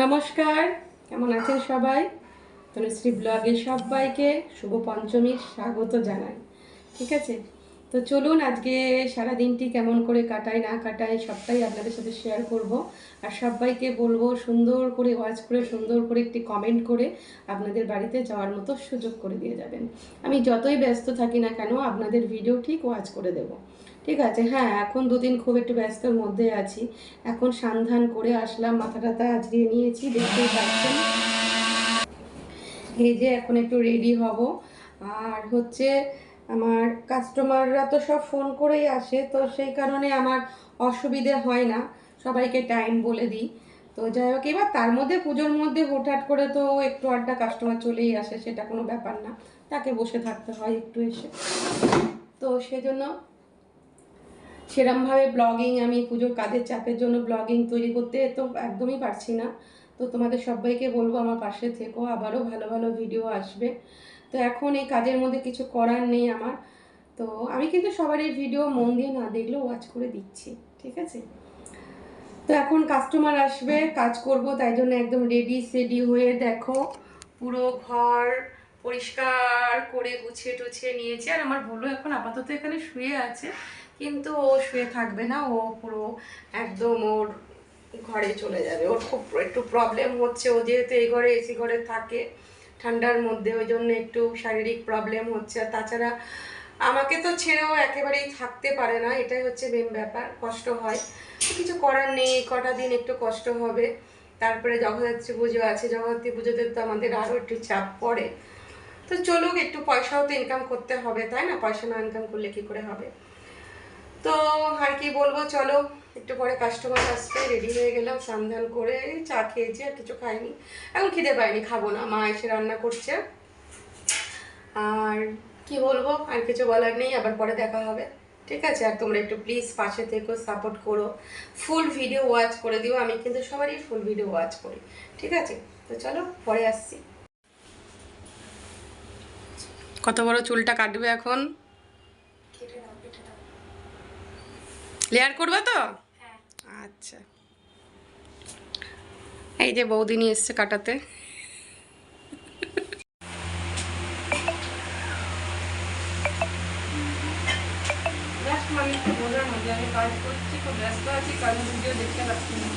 নমস্কার, কেমন আছেন সবাই? তনুশ্রী ব্লগে সবাইকে শুভ পঞ্চমীর স্বাগত জানাই, ঠিক আছে? তো চলুন আজকে সারা দিনটি কেমন করে কাটাই, না কাটাই, সবটাই আপনাদের সাথে শেয়ার করব। আর সবাইকে বলব, সুন্দর করে ওয়াচ করে, সুন্দর করে একটি কমেন্ট করে আপনাদের বাড়িতে যাওয়ার মতো সুযোগ করে দিয়ে যাবেন। আমি যতই ব্যস্ত থাকি না কেন, আপনাদের ভিডিও ঠিক ওয়াচ করে দেবো। ঠিক আছে হ্যাঁ এখন দুদিন খুব একটু ব্যস্তর মধ্যে আছি। এখন সান্ধান করে আসলাম মাথা টাথা আজরিয়ে নিয়েছি, দেখতেই পাচ্ছেন। এই যে এখন একটু রেডি হব। আর হচ্ছে আমার কাস্টমাররা তো সব ফোন করেই আসে, তো সেই কারণে আমার অসুবিধে হয় না। সবাইকে টাইম বলে দিই। তো যাই হোক, এবার তার মধ্যে, পুজোর মধ্যে হুটহাট করে তো একটু আড্ডা কাস্টমার চলেই আসে, সেটা কোনো ব্যাপার না। তাকে বসে থাকতে হয় একটু এসে। তো সেজন্য সেরমভাবে ব্লগিং আমি পুজোর কাজের চাপের জন্য ব্লগিং তৈরি করতে তো একদমই পারছি না। তো তোমাদের সবাইকে বলব আমার পাশে থেকো, আবারও ভালো ভালো ভিডিও আসবে। তো এখন এই কাজের মধ্যে কিছু করার নেই আমার। তো আমি কিন্তু সবারই ভিডিও মন দিয়ে না দেখলেও ওয়াচ করে দিচ্ছি, ঠিক আছে? তো এখন কাস্টমার আসবে, কাজ করব, তাই জন্য একদম রেডি সেডি হয়ে দেখো। পুরো ঘর পরিষ্কার করে গুছিয়ে টুছিয়ে নিয়েছি, আর আমার ভুলো এখন আপাতত এখানে শুয়ে আছে। কিন্তু ও শুয়ে থাকবে না, ও পুরো একদম ওর ঘরে চলে যাবে। ওর খুব একটু প্রবলেম হচ্ছে, ও যেহেতু এই ঘরে এসি ঘরে থাকে, ঠান্ডার মধ্যে ওই জন্য একটু শারীরিক প্রবলেম হচ্ছে। আর তাছাড়া আমাকে তো ছেড়েও একেবারেই থাকতে পারে না, এটাই হচ্ছে মেন ব্যাপার, কষ্ট হয়। কিছু করার নেই, কটা দিন একটু কষ্ট হবে। তারপরে জগদ্ধাত্রী পুজো আছে, জগদ্ধাত্রী পুজোতে তো আমাদের আরও একটু চাপ পড়ে। তো চলুক, একটু পয়সাও তো ইনকাম করতে হবে, তাই না? পয়সা না ইনকাম করলে কি করে হবে? তো আর কি বলব চলো একটু পরে কাস্টমার আসবে রেডি হয়ে গেলাম সান্ধান করে চা খেয়েছি আর কিছু খাইনি। এখন খিদে পাইনি খাব না মা এসে রান্না করছে। আর কি বলব আর কিছু বলার নেই আবার পরে দেখা হবে। ঠিক আছে আর তোমরা একটু প্লিজ পাশে থেকো সাপোর্ট করো। ফুল ভিডিও ওয়াচ করে দিও আমি কিন্তু সবারই ফুল ভিডিও ওয়াচ করি। ঠিক আছে? তো চলো পরে আসছি। কত বড় চুলটা কাটবে এখন? লেয়ার করবে তো? আচ্ছা। এই যে বৌদি নিয়ে এসছে কাটাতে। মানে একটু বোঝানো যে আমি কাজ করছি খুব ব্যস্ত আছি কারণ ভিডিও দেখতে পাচ্ছি না।